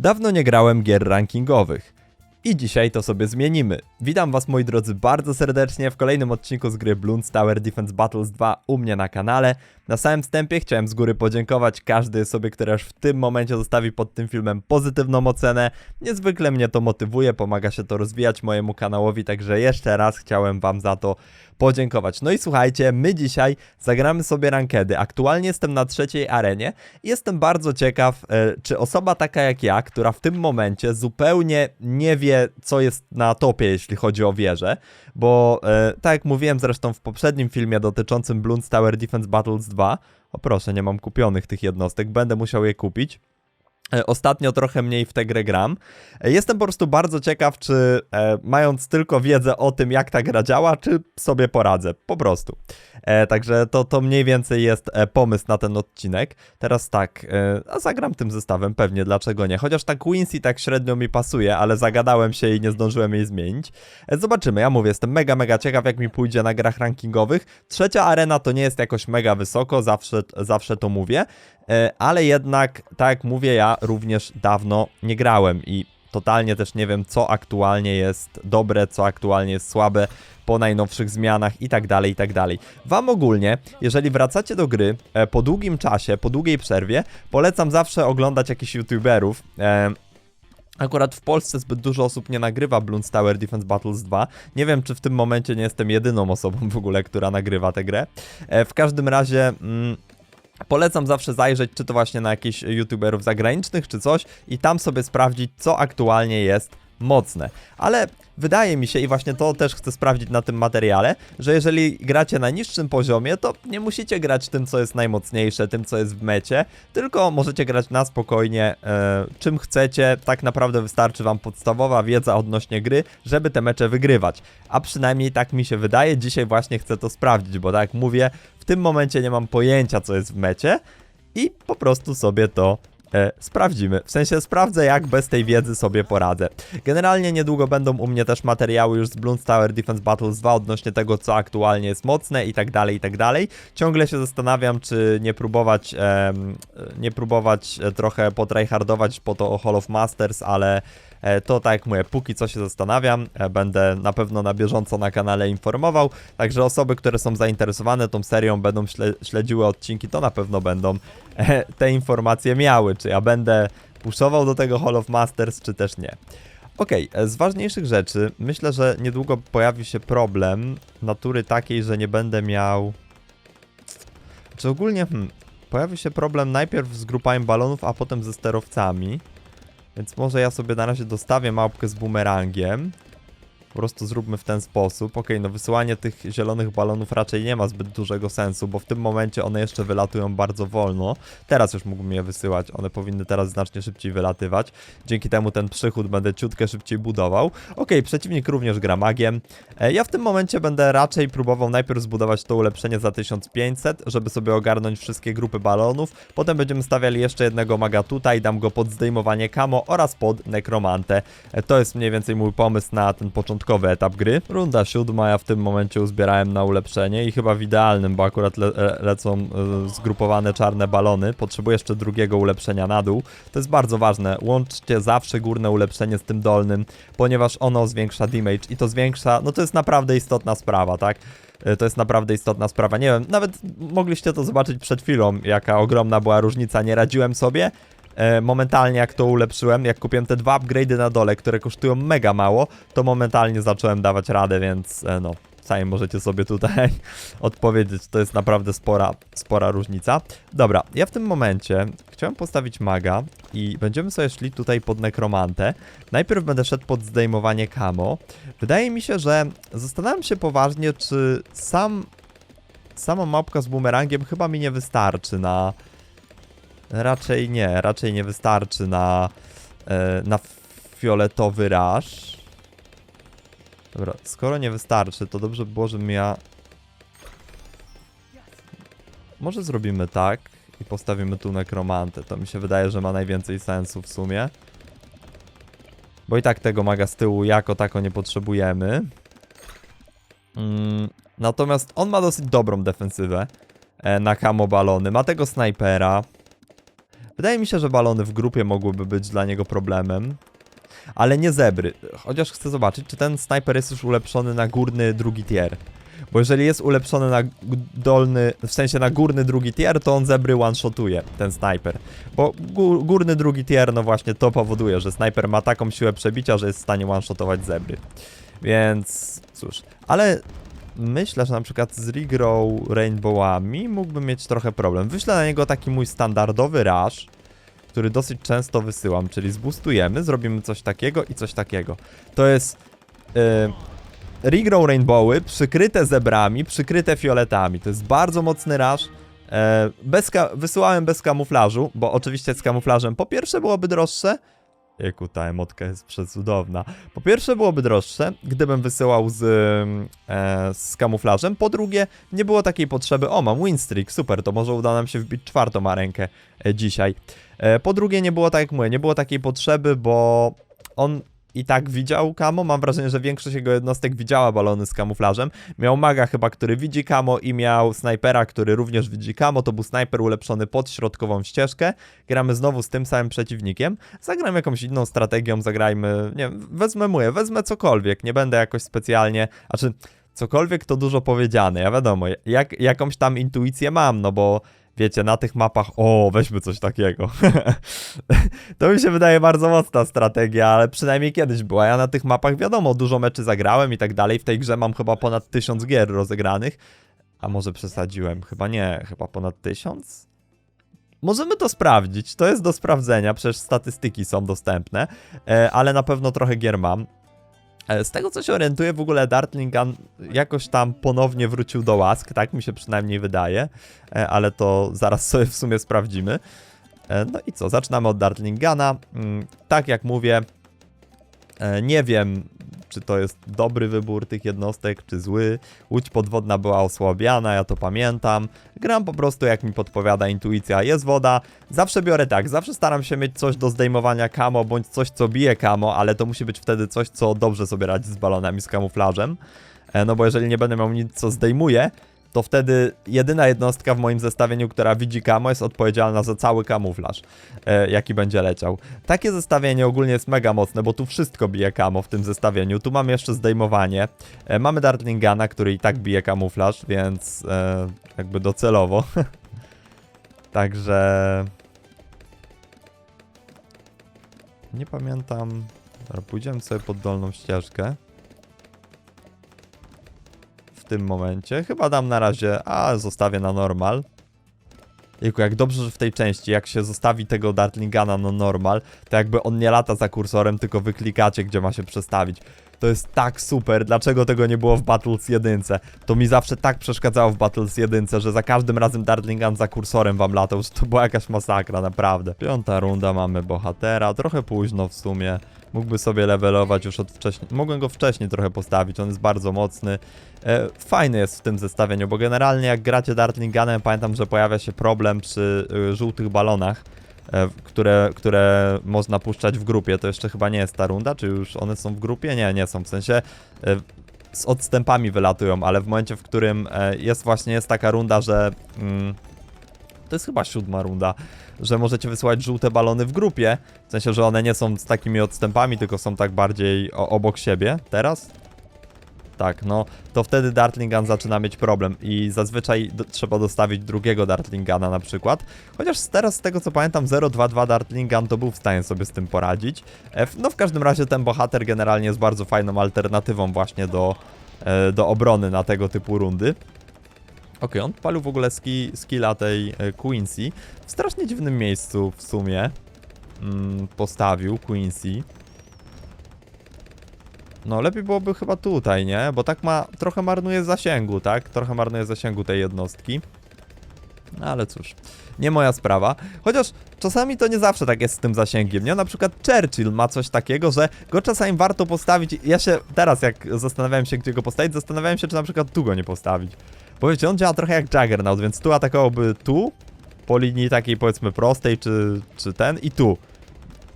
Dawno nie grałem gier rankingowych. I dzisiaj to sobie zmienimy. Witam was moi drodzy bardzo serdecznie w kolejnym odcinku z gry Bloons Tower Defense Battles 2 u mnie na kanale. Na samym wstępie chciałem z góry podziękować każdej osobie, która już w tym momencie zostawi pod tym filmem pozytywną ocenę. Niezwykle mnie to motywuje, pomaga się to rozwijać mojemu kanałowi, także jeszcze raz chciałem wam za to podziękować. No i słuchajcie, my dzisiaj zagramy sobie rankedy. Aktualnie jestem na trzeciej arenie i jestem bardzo ciekaw, e, czy osoba taka jak ja, która w tym momencie zupełnie nie wie, co jest na topie, jeśli chodzi o wieżę, bo e, tak jak mówiłem zresztą w poprzednim filmie dotyczącym Bloons Tower Defense Battles 2, o proszę, nie mam kupionych tych jednostek, będę musiał je kupić. E, Ostatnio trochę mniej w tę grę gram. E, Jestem po prostu bardzo ciekaw, czy e, mając tylko wiedzę o tym, jak ta gra działa, czy sobie poradzę. Po prostu. E, także to, to mniej więcej jest e, pomysł na ten odcinek. Teraz tak, e, a zagram tym zestawem pewnie, dlaczego nie. Chociaż ta Quincy tak średnio mi pasuje, ale zagadałem się i nie zdążyłem jej zmienić. Zobaczymy, ja mówię, jestem mega, mega ciekaw, jak mi pójdzie na grach rankingowych. Trzecia arena to nie jest jakoś mega wysoko, zawsze, zawsze to mówię. E, ale jednak, tak jak mówię, ja również dawno nie grałem i totalnie też nie wiem, co aktualnie jest dobre, co aktualnie jest słabe po najnowszych zmianach i tak dalej, i tak dalej. Wam ogólnie, jeżeli wracacie do gry e, po długim czasie, po długiej przerwie, polecam zawsze oglądać jakichś youtuberów. E, Akurat w Polsce zbyt dużo osób nie nagrywa Bloons Tower Defense Battles 2. Nie wiem, czy w tym momencie nie jestem jedyną osobą w ogóle, która nagrywa tę grę. W każdym razie... Polecam zawsze zajrzeć, czy to właśnie na jakichś youtuberów zagranicznych, czy coś, i tam sobie sprawdzić, co aktualnie jest mocne. Ale wydaje mi się, i właśnie to też chcę sprawdzić na tym materiale, że jeżeli gracie na niższym poziomie, to nie musicie grać tym, co jest najmocniejsze, tym, co jest w mecie, tylko możecie grać na spokojnie, e, czym chcecie. Tak naprawdę wystarczy wam podstawowa wiedza odnośnie gry, żeby te mecze wygrywać. A przynajmniej tak mi się wydaje. Dzisiaj właśnie chcę to sprawdzić, bo tak jak mówię, w tym momencie nie mam pojęcia, co jest w mecie i po prostu sobie to e, sprawdzimy. W sensie sprawdzę, jak bez tej wiedzy sobie poradzę. Generalnie niedługo będą u mnie też materiały już z Bloons Tower Defense Battles 2 odnośnie tego, co aktualnie jest mocne i tak dalej, i tak dalej. Ciągle się zastanawiam, czy nie próbować, em, nie próbować e, trochę potryhardować po to Hall of Masters, ale E, To tak jak mówię, póki co się zastanawiam, e, będę na pewno na bieżąco na kanale informował, także osoby, które są zainteresowane tą serią, będą śle śledziły odcinki, to na pewno będą e, te informacje miały, czy ja będę puszował do tego Hall of Masters, czy też nie. E, z ważniejszych rzeczy, myślę, że niedługo pojawi się problem natury takiej, że nie będę miał... Czy ogólnie, hmm, pojawi się problem najpierw z grupami balonów, a potem ze sterowcami. Więc może ja sobie na razie dostawię małpkę z bumerangiem. Po prostu zróbmy w ten sposób. Ok, no wysyłanie tych zielonych balonów raczej nie ma zbyt dużego sensu, bo w tym momencie one jeszcze wylatują bardzo wolno. Teraz już mógłbym je wysyłać, one powinny teraz znacznie szybciej wylatywać. Dzięki temu ten przychód będę ciutkę szybciej budował. Ok, przeciwnik również gra magiem. E, ja w tym momencie będę raczej próbował najpierw zbudować to ulepszenie za 1500, żeby sobie ogarnąć wszystkie grupy balonów. Potem będziemy stawiali jeszcze jednego maga tutaj, dam go pod zdejmowanie kamo oraz pod nekromantę. E, to jest mniej więcej mój pomysł na ten początkowy etap gry. Runda siódma, ja w tym momencie uzbierałem na ulepszenie i chyba w idealnym, bo akurat le le lecą y, zgrupowane czarne balony. Potrzebuję jeszcze drugiego ulepszenia na dół. To jest bardzo ważne. Łączcie zawsze górne ulepszenie z tym dolnym, ponieważ ono zwiększa damage i to zwiększa, no to jest naprawdę istotna sprawa, tak? Y, To jest naprawdę istotna sprawa. Nie wiem, nawet mogliście to zobaczyć przed chwilą, jaka ogromna była różnica. Nie radziłem sobie. E, momentalnie jak to ulepszyłem, jak kupiłem te dwa upgrade'y na dole, które kosztują mega mało, to momentalnie zacząłem dawać radę, więc e, no, sami możecie sobie tutaj odpowiedzieć, to jest naprawdę spora, spora różnica. Dobra, ja w tym momencie chciałem postawić maga i będziemy sobie szli tutaj pod nekromantę. Najpierw będę szedł pod zdejmowanie kamo. Wydaje mi się, że zastanawiam się poważnie, czy sam sama mapka z bumerangiem chyba mi nie wystarczy na Raczej nie, raczej nie wystarczy na, e, na fioletowy raż. Dobra, skoro nie wystarczy, to dobrze by było, żebym ja... Może zrobimy tak i postawimy tu nekromantę. To mi się wydaje, że ma najwięcej sensu w sumie. Bo i tak tego maga z tyłu jako tako nie potrzebujemy. Mm, natomiast on ma dosyć dobrą defensywę e, na kamo balony. Ma tego snajpera. Wydaje mi się, że balony w grupie mogłyby być dla niego problemem. Ale nie zebry. Chociaż chcę zobaczyć, czy ten snajper jest już ulepszony na górny drugi tier. Bo jeżeli jest ulepszony na dolny, w sensie na górny drugi tier, to on zebry one-shotuje, ten snajper. Bo gó- górny drugi tier, no właśnie to powoduje, że snajper ma taką siłę przebicia, że jest w stanie one-shotować zebry. Więc cóż, ale myślę, że na przykład z Regrow Rainbowami mógłbym mieć trochę problem. Wyślę na niego taki mój standardowy rush, który dosyć często wysyłam, czyli zbustujemy, zrobimy coś takiego i coś takiego. To jest yy, Regrow Rainbowy przykryte zebrami, przykryte fioletami. To jest bardzo mocny rush. E, bez wysyłałem bez kamuflażu, bo oczywiście z kamuflażem po pierwsze byłoby droższe. Jeku, ta emotka jest przecudowna. Po pierwsze byłoby droższe, gdybym wysyłał z, e, z kamuflażem. Po drugie, nie było takiej potrzeby. O, mam winstreak, super, to może uda nam się wbić czwartą arenkę e, dzisiaj. E, po drugie, nie było tak jak mówię, nie było takiej potrzeby, bo on i tak widział kamo. Mam wrażenie, że większość jego jednostek widziała balony z kamuflażem. Miał maga chyba, który widzi kamo i miał snajpera, który również widzi kamo. To był snajper ulepszony pod środkową ścieżkę. Gramy znowu z tym samym przeciwnikiem. Zagram jakąś inną strategią, zagrajmy, nie wiem, wezmę muję, wezmę cokolwiek. Nie będę jakoś specjalnie, znaczy cokolwiek to dużo powiedziane. Ja wiadomo, jak, jakąś tam intuicję mam, no bo wiecie, na tych mapach, o, weźmy coś takiego. to mi się wydaje bardzo mocna strategia, ale przynajmniej kiedyś była. Ja na tych mapach, wiadomo, dużo meczy zagrałem i tak dalej. W tej grze mam chyba ponad tysiąc gier rozegranych. A może przesadziłem? Chyba nie, chyba ponad tysiąc? Możemy to sprawdzić, to jest do sprawdzenia, przecież statystyki są dostępne, e, ale na pewno trochę gier mam. E, Z tego co się orientuję, w ogóle Dartling jakoś tam ponownie wrócił do łask, tak mi się przynajmniej wydaje, e, ale to zaraz sobie w sumie sprawdzimy. E, No i co, zaczynamy od Dartling Guna. Mm, Tak jak mówię, nie wiem czy to jest dobry wybór tych jednostek, czy zły. Łódź podwodna była osłabiana, ja to pamiętam. Gram po prostu jak mi podpowiada intuicja, jest woda. Zawsze biorę tak, zawsze staram się mieć coś do zdejmowania kamo, bądź coś co bije kamo, ale to musi być wtedy coś, co dobrze sobie radzi z balonami, z kamuflażem. E, No bo jeżeli nie będę miał nic, co zdejmuje, to wtedy jedyna jednostka w moim zestawieniu, która widzi kamo, jest odpowiedzialna za cały kamuflaż, e, jaki będzie leciał. Takie zestawienie ogólnie jest mega mocne, bo tu wszystko bije kamo w tym zestawieniu. Tu mamy jeszcze zdejmowanie. E, mamy Dartlingana, który i tak bije kamuflaż, więc e, jakby docelowo. Także... Nie pamiętam... Dobra, pójdziemy sobie pod dolną ścieżkę tym momencie. Chyba dam na razie, a zostawię na normal. Jak dobrze, że w tej części, jak się zostawi tego Dartlingana na normal, to jakby on nie lata za kursorem, tylko wyklikacie, gdzie ma się przestawić. To jest tak super, dlaczego tego nie było w Battles 1? To mi zawsze tak przeszkadzało w Battles 1, że za każdym razem Dartlingan za kursorem wam latał, że to była jakaś masakra, naprawdę. Piąta runda, mamy bohatera, trochę późno w sumie. Mógłby sobie levelować już od wcześniej. Mogłem go wcześniej trochę postawić, on jest bardzo mocny. E, fajny jest w tym zestawieniu, bo generalnie jak gracie Dartlinganem, pamiętam, że pojawia się problem przy y, żółtych balonach, e, które, które można puszczać w grupie. To jeszcze chyba nie jest ta runda, czy już one są w grupie? Nie, nie są. W sensie e, z odstępami wylatują, ale w momencie, w którym e, jest właśnie jest taka runda, że mm, to jest chyba siódma runda, że możecie wysyłać żółte balony w grupie, w sensie, że one nie są z takimi odstępami, tylko są tak bardziej obok siebie. Teraz? Tak, no to wtedy Dartlingan zaczyna mieć problem i zazwyczaj do, trzeba dostawić drugiego Dartlingana na przykład. Chociaż teraz z tego co pamiętam 022 Dartlingan to był w stanie sobie z tym poradzić. No w każdym razie ten bohater generalnie jest bardzo fajną alternatywą właśnie do, e, do obrony na tego typu rundy. Okej, on palił w ogóle ski, skilla tej e, Quincy. W strasznie dziwnym miejscu w sumie mm, postawił Quincy. No, lepiej byłoby chyba tutaj, nie? Bo tak ma, trochę marnuje zasięgu, tak? Trochę marnuje zasięgu tej jednostki. No, ale cóż, nie moja sprawa. Chociaż czasami to nie zawsze tak jest z tym zasięgiem, nie? Na przykład Churchill ma coś takiego, że go czasami warto postawić. Ja się teraz, jak zastanawiałem się, gdzie go postawić, zastanawiałem się, czy na przykład tu go nie postawić. Bo wiecie, on działa trochę jak Juggernaut, więc tu atakowałby tu, po linii takiej powiedzmy prostej, czy, czy ten, i tu.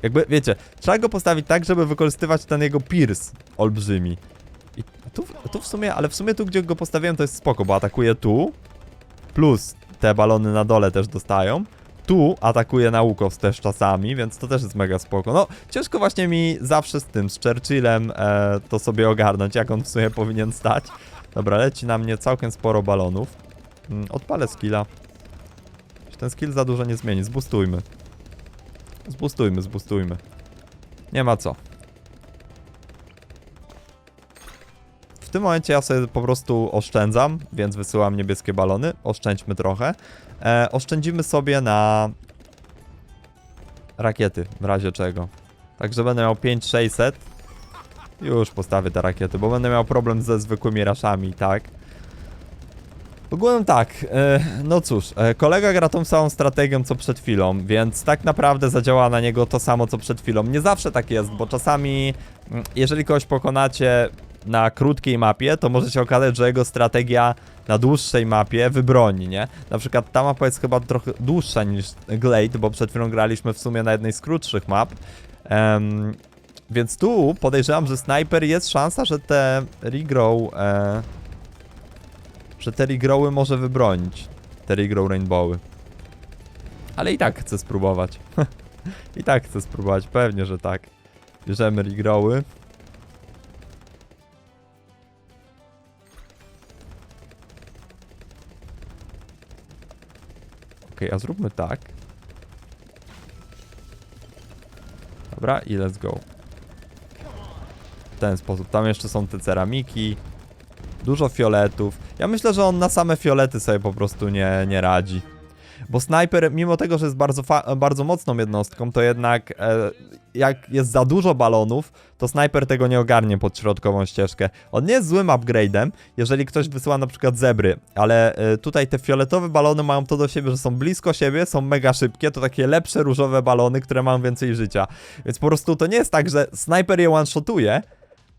Jakby, wiecie, trzeba go postawić tak, żeby wykorzystywać ten jego pierce olbrzymi. I tu, tu w sumie, ale w sumie tu, gdzie go postawiłem, to jest spoko, bo atakuje tu, plus te balony na dole też dostają, Tu atakuje Naukows też czasami, więc to też jest mega spoko. No, ciężko właśnie mi zawsze z tym, z Churchillem e, to sobie ogarnąć, jak on w sumie powinien stać. Dobra, leci na mnie całkiem sporo balonów. Mm, Odpalę skilla. Ten skill za dużo nie zmieni, zbustujmy. Zbustujmy, zbustujmy. Nie ma co. W tym momencie ja sobie po prostu oszczędzam, więc wysyłam niebieskie balony. Oszczędźmy trochę. E, oszczędzimy sobie na rakiety, w razie czego. Także będę miał 5600. Już postawię te rakiety, bo będę miał problem ze zwykłymi raszami, tak? Ogólnie tak, e, no cóż, e, kolega gra tą samą strategią co przed chwilą, więc tak naprawdę zadziała na niego to samo co przed chwilą. Nie zawsze tak jest, bo czasami, mm, jeżeli kogoś pokonacie na krótkiej mapie, to może się okazać, że jego strategia na dłuższej mapie wybroni, nie? Na przykład ta mapa jest chyba trochę dłuższa niż Glade, bo przed chwilą graliśmy w sumie na jednej z krótszych map. Więc tu podejrzewam, że snajper jest szansa, że te regrow, e, że te regrowy może wybronić. Te regrow rainbowy. Ale i tak chcę spróbować. I tak chcę spróbować, pewnie, że tak. Bierzemy regrowy. Okej, a zróbmy tak. Dobra, i let's go. Ten sposób. Tam jeszcze są te ceramiki. Dużo fioletów. Ja myślę, że on na same fiolety sobie po prostu nie, nie radzi. Bo snajper, mimo tego, że jest bardzo, bardzo mocną jednostką, to jednak e, jak jest za dużo balonów, to snajper tego nie ogarnie pod środkową ścieżkę. On nie jest złym upgrade'em, jeżeli ktoś wysyła na przykład zebry, ale e, tutaj te fioletowe balony mają to do siebie, że są blisko siebie, są mega szybkie, to takie lepsze różowe balony, które mają więcej życia. Więc po prostu to nie jest tak, że snajper je one-shotuje,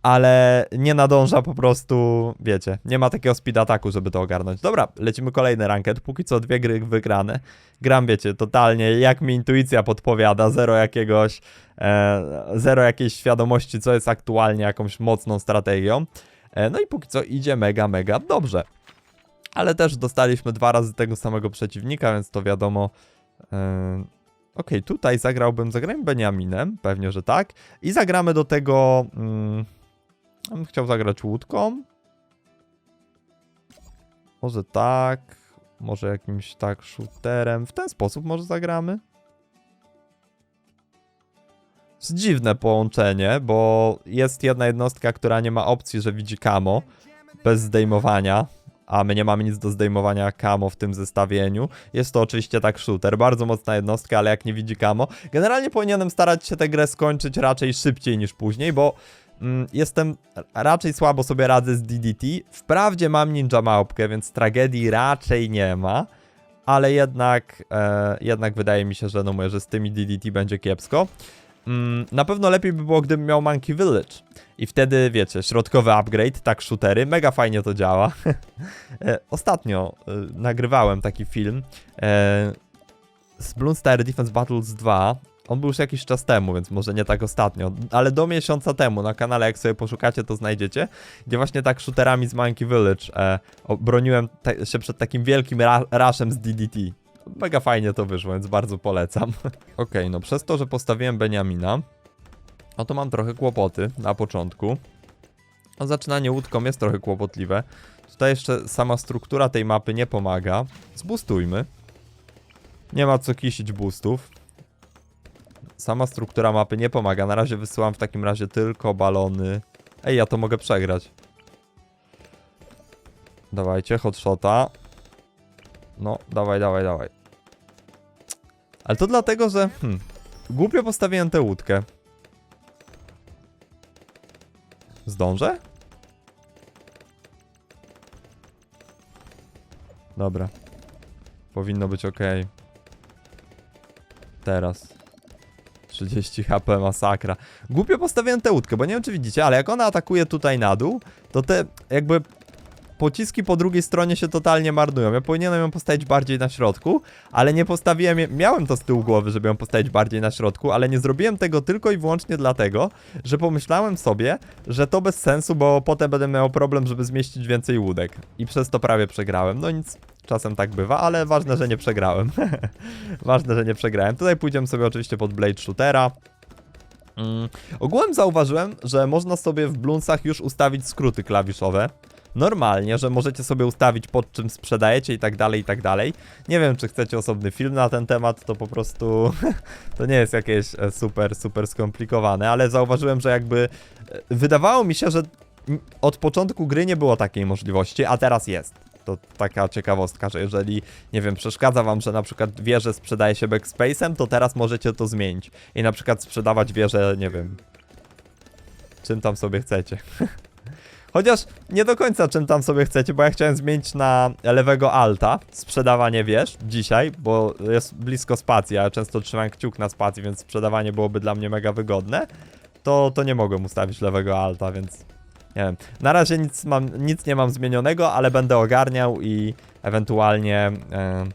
ale nie nadąża po prostu, wiecie, nie ma takiego speed ataku, żeby to ogarnąć. Dobra, lecimy kolejny ranket, póki co dwie gry wygrane. Gram, wiecie, totalnie jak mi intuicja podpowiada, zero jakiegoś, e, zero jakiejś świadomości, co jest aktualnie jakąś mocną strategią. E, no i póki co idzie mega, mega dobrze. Ale też dostaliśmy dwa razy tego samego przeciwnika, więc to wiadomo... E, Okej, tutaj zagrałbym, zagrałem Beniaminem, pewnie, że tak. I zagramy do tego... Mm, ja chciał zagrać łódką. Może tak. Może jakimś tak shooterem. W ten sposób może zagramy. Jest dziwne połączenie, bo jest jedna jednostka, która nie ma opcji, że widzi kamo bez zdejmowania, a my nie mamy nic do zdejmowania kamo w tym zestawieniu. Jest to oczywiście tak shooter, bardzo mocna jednostka, ale jak nie widzi kamo. Generalnie powinienem starać się tę grę skończyć raczej szybciej niż później, bo jestem raczej słabo sobie radzę z DDT. Wprawdzie mam ninja małpkę, więc tragedii raczej nie ma. Ale jednak, e, jednak wydaje mi się, że no mówię, że z tymi DDT będzie kiepsko. Mm, na pewno lepiej by było, gdybym miał Monkey Village. I wtedy, wiecie, środkowy upgrade, tak shootery, mega fajnie to działa. E, Ostatnio e, nagrywałem taki film e, z Bloon Star Defense Battles 2. On był już jakiś czas temu, więc może nie tak ostatnio, ale do miesiąca temu na kanale, jak sobie poszukacie, to znajdziecie, gdzie właśnie tak shooterami z Monkey Village e, broniłem się przed takim wielkim ra rushem z DDT. Mega fajnie to wyszło, więc bardzo polecam. Okej, no przez to, że postawiłem Beniamina, no to mam trochę kłopoty na początku. No zaczynanie łódką jest trochę kłopotliwe. Tutaj jeszcze sama struktura tej mapy nie pomaga. Zbustujmy. Nie ma co kisić boostów. Sama struktura mapy nie pomaga. Na razie wysyłam w takim razie tylko balony. Ej, ja to mogę przegrać. Dawajcie, hotshota. No, dawaj, dawaj, dawaj. Ale to dlatego, że... Hmm, głupio postawiłem tę łódkę. Zdążę? Dobra. Powinno być ok. Teraz. 30 HP, masakra. Głupio postawiłem tę łódkę, bo nie wiem czy widzicie, ale jak ona atakuje tutaj na dół, to te jakby pociski po drugiej stronie się totalnie marnują. Ja powinienem ją postawić bardziej na środku, ale nie postawiłem, miałem to z tyłu głowy, żeby ją postawić bardziej na środku, ale nie zrobiłem tego tylko i wyłącznie dlatego, że pomyślałem sobie, że to bez sensu, bo potem będę miał problem, żeby zmieścić więcej łódek. I przez to prawie przegrałem. No nic, czasem tak bywa, ale ważne, że nie przegrałem. ważne, że nie przegrałem. Tutaj pójdziemy sobie oczywiście pod Blade Shootera. Mm. Ogółem zauważyłem, że można sobie w Bloonsach już ustawić skróty klawiszowe. Normalnie, że możecie sobie ustawić pod czym sprzedajecie i tak dalej, i tak dalej. Nie wiem, czy chcecie osobny film na ten temat, to po prostu to nie jest jakieś e, super, super skomplikowane, ale zauważyłem, że jakby e, wydawało mi się, że od początku gry nie było takiej możliwości, a teraz jest. To taka ciekawostka, że jeżeli, nie wiem, przeszkadza wam, że na przykład wieżę sprzedaje się backspace'em, to teraz możecie to zmienić. I na przykład sprzedawać wieżę, nie wiem, czym tam sobie chcecie. Chociaż nie do końca czym tam sobie chcecie, bo ja chciałem zmienić na lewego alta sprzedawanie wież dzisiaj, bo jest blisko spacji, ja często trzymam kciuk na spacji, więc sprzedawanie byłoby dla mnie mega wygodne. To, to nie mogłem ustawić lewego alta, więc nie wiem. Na razie nic, mam, nic nie mam zmienionego, ale będę ogarniał i ewentualnie e,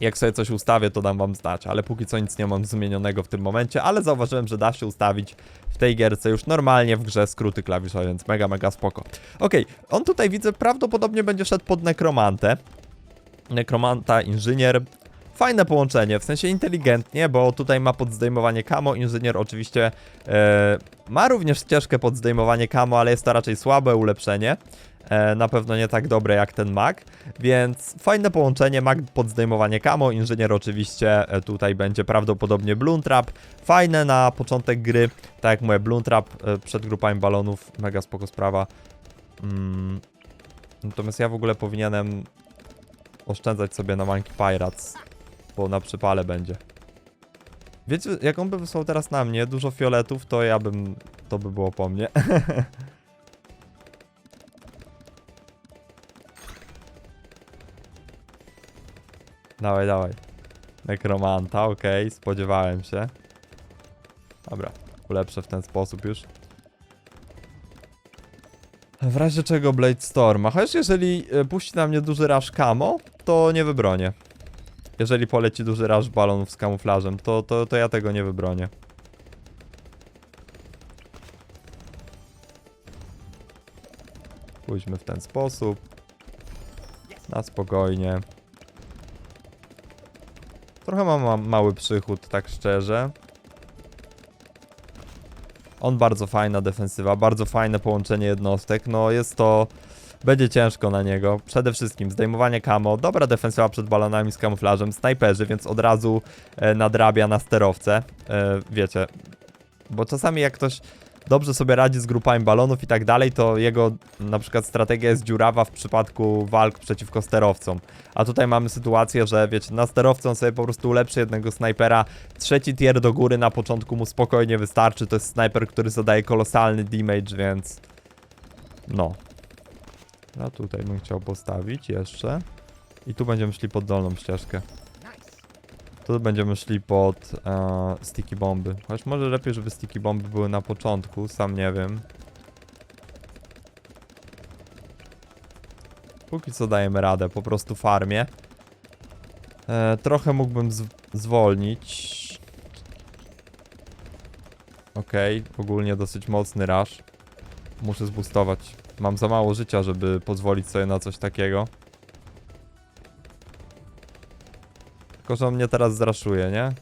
jak sobie coś ustawię, to dam wam znać, ale póki co nic nie mam zmienionego w tym momencie, ale zauważyłem, że da się ustawić w tej gierce już normalnie w grze skróty klawiszowe, więc mega, mega spoko. Okej, on tutaj widzę prawdopodobnie będzie szedł pod nekromantę. Nekromanta, inżynier. Fajne połączenie, w sensie inteligentnie, bo tutaj ma pod zdejmowanie kamo, inżynier oczywiście e, ma również ścieżkę pod zdejmowanie kamo, ale jest to raczej słabe ulepszenie. E, na pewno nie tak dobre jak ten mag, więc fajne połączenie, mag pod zdejmowanie kamo, inżynier oczywiście e, tutaj będzie prawdopodobnie Bloom Trap, fajne na początek gry, tak jak mówię, Bloom Trap e, przed grupami balonów, mega spoko sprawa. Mm. Natomiast ja w ogóle powinienem oszczędzać sobie na Monkey Pirates, bo na przypale będzie. Wiecie, jak on by wysłał teraz na mnie dużo fioletów, to ja bym, to by było po mnie. Dawaj, dawaj. Nekromanta, okej, spodziewałem się. Dobra, ulepszę w ten sposób już. W razie czego Blade Storm, a chociaż jeżeli e, puści na mnie duży raż camo, to nie wybronię. Jeżeli poleci duży raż balonów z kamuflażem, to, to, to ja tego nie wybronię. Pójdźmy w ten sposób. Na spokojnie. Trochę mam ma mały przychód, tak szczerze. On bardzo fajna defensywa, bardzo fajne połączenie jednostek. No jest to. Będzie ciężko na niego. Przede wszystkim zdejmowanie kamo, dobra defensywa przed balonami z kamuflażem, snajperzy, więc od razu e, nadrabia na sterowce. E, wiecie, bo czasami jak ktoś dobrze sobie radzi z grupami balonów i tak dalej, to jego na przykład strategia jest dziurawa w przypadku walk przeciwko sterowcom. A tutaj mamy sytuację, że wiecie, na sterowcą sobie po prostu ulepszy jednego snajpera, trzeci tier do góry na początku mu spokojnie wystarczy, to jest snajper, który zadaje kolosalny damage, więc no. Ja tutaj bym chciał postawić jeszcze. I tu będziemy szli pod dolną ścieżkę. Tu będziemy szli pod e, sticky bomby. Chociaż może lepiej, żeby sticky bomby były na początku, sam nie wiem. Póki co dajemy radę, po prostu farmie. E, trochę mógłbym zwolnić. Okej, ogólnie dosyć mocny rush. Muszę zbustować. Mam za mało życia, żeby pozwolić sobie na coś takiego. Tylko, że on mnie teraz zraszuje, nie?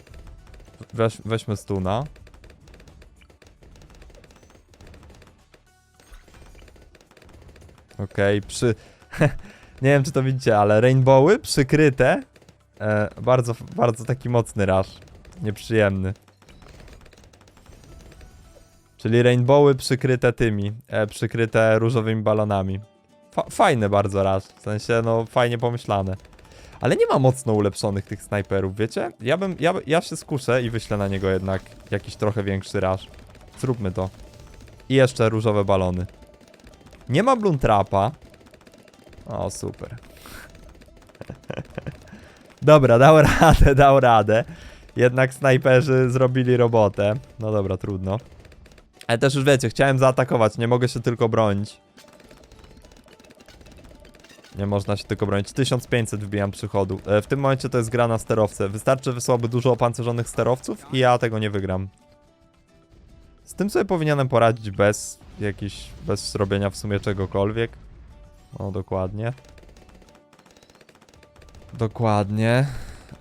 Weź, weźmy stuna. Okej, przy... nie wiem, czy to widzicie, ale rainbowy przykryte. E, bardzo, bardzo taki mocny rush. Nieprzyjemny. Czyli rainbowy przykryte tymi, e, przykryte różowymi balonami. Fa fajny bardzo rush, w sensie, no, fajnie pomyślane. Ale nie ma mocno ulepszonych tych snajperów, wiecie? Ja bym, ja, ja się skuszę i wyślę na niego jednak jakiś trochę większy rush. Zróbmy to. I jeszcze różowe balony. Nie ma Bloom Trapa. O, super. dobra, dał radę, dał radę. Jednak snajperzy zrobili robotę. No dobra, trudno. Ale też już wiecie, chciałem zaatakować, nie mogę się tylko bronić. Nie można się tylko bronić. 1500 wbijam przychodu. E, w tym momencie to jest gra na sterowce. Wystarczy wysłaby dużo opancerzonych sterowców i ja tego nie wygram. Z tym sobie powinienem poradzić bez jakiś, bez robienia w sumie czegokolwiek. No dokładnie. Dokładnie.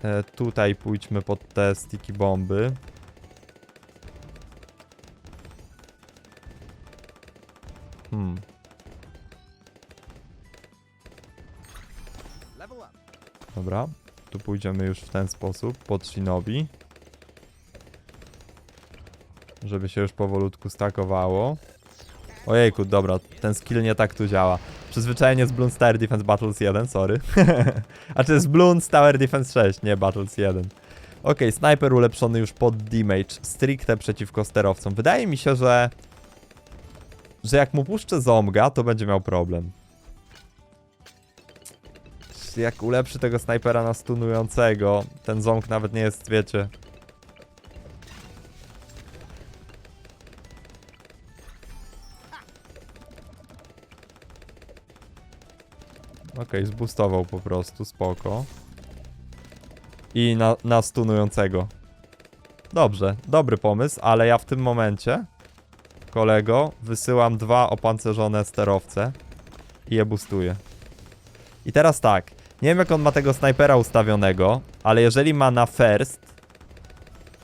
E, tutaj pójdźmy pod te sticky bomby. Hmm. Dobra, tu pójdziemy już w ten sposób, pod Shinobi. Żeby się już powolutku stakowało. Ojejku, dobra, ten skill nie tak tu działa. Przyzwyczajenie z Bloons Tower Defense Battles 1, sorry. A czy z Bloons Tower Defense 6, nie Battles 1. Okej, snajper ulepszony już pod damage, stricte przeciwko sterowcom. Wydaje mi się, że... Że jak mu puszczę zomga, to będzie miał problem. Jak ulepszy tego snajpera na stunującego, ten ząg nawet nie jest, wiecie... Okej, zboostował po prostu, spoko. I na, na stunującego. Dobrze, dobry pomysł, ale ja w tym momencie, kolego, wysyłam dwa opancerzone sterowce i je boostuję. I teraz tak, nie wiem jak on ma tego snajpera ustawionego, ale jeżeli ma na first,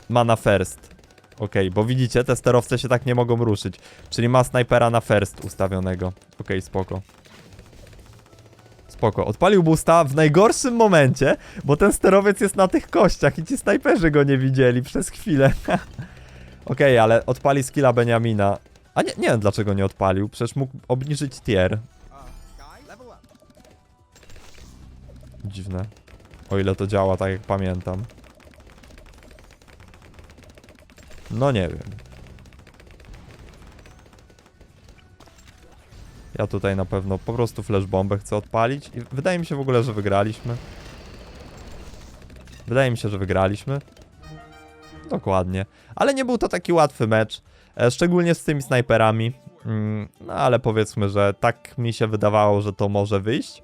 ma na first. Okej, bo widzicie, te sterowce się tak nie mogą ruszyć. Czyli ma snajpera na first ustawionego. Okej, spoko. Spoko. Odpalił boosta w najgorszym momencie, bo ten sterowiec jest na tych kościach i ci snajperzy go nie widzieli przez chwilę. Okej, ale odpali skilla Beniamina. A nie, nie wiem dlaczego nie odpalił, przecież mógł obniżyć tier. Dziwne. O ile to działa tak jak pamiętam. No nie wiem. Ja tutaj na pewno po prostu flashbombę chcę odpalić i wydaje mi się w ogóle, że wygraliśmy. Wydaje mi się, że wygraliśmy. Dokładnie. Ale nie był to taki łatwy mecz, e, szczególnie z tymi snajperami. Mm, no ale powiedzmy, że tak mi się wydawało, że to może wyjść.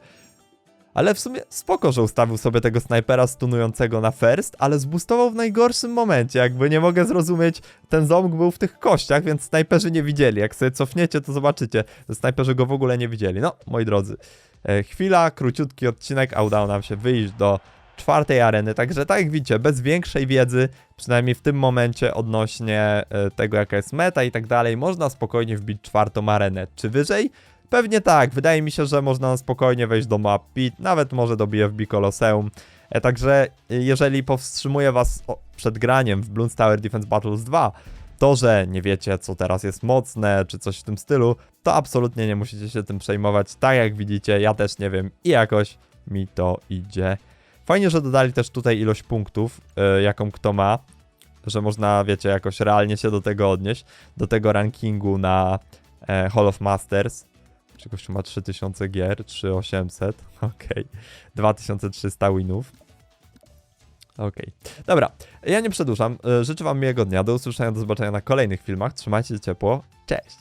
Ale w sumie spoko, że ustawił sobie tego snajpera stunującego na first, ale zbustował w najgorszym momencie. Jakby nie mogę zrozumieć, ten ząg był w tych kościach, więc snajperzy nie widzieli. Jak sobie cofniecie, to zobaczycie, że snajperzy go w ogóle nie widzieli. No, moi drodzy, e, chwila, króciutki odcinek, a udało nam się wyjść do czwartej areny. Także tak jak widzicie, bez większej wiedzy, przynajmniej w tym momencie odnośnie e, tego, jaka jest meta i tak dalej, można spokojnie wbić czwartą arenę. Czy wyżej? Pewnie tak, wydaje mi się, że można na spokojnie wejść do map pit, nawet może do BFB Colosseum. E, także e, jeżeli powstrzymuje was przed graniem w Bloons Tower Defense Battles 2, to, że nie wiecie, co teraz jest mocne, czy coś w tym stylu, to absolutnie nie musicie się tym przejmować. Tak jak widzicie, ja też nie wiem i jakoś mi to idzie. Fajnie, że dodali też tutaj ilość punktów, e, jaką kto ma, że można, wiecie, jakoś realnie się do tego odnieść, do tego rankingu na e, Hall of Masters. Czy gościu ma 3000 gier, 3800, okej, 2300 winów. Okej, dobra, ja nie przedłużam, E, życzę wam miłego dnia, do usłyszenia, do zobaczenia na kolejnych filmach, trzymajcie się ciepło, cześć!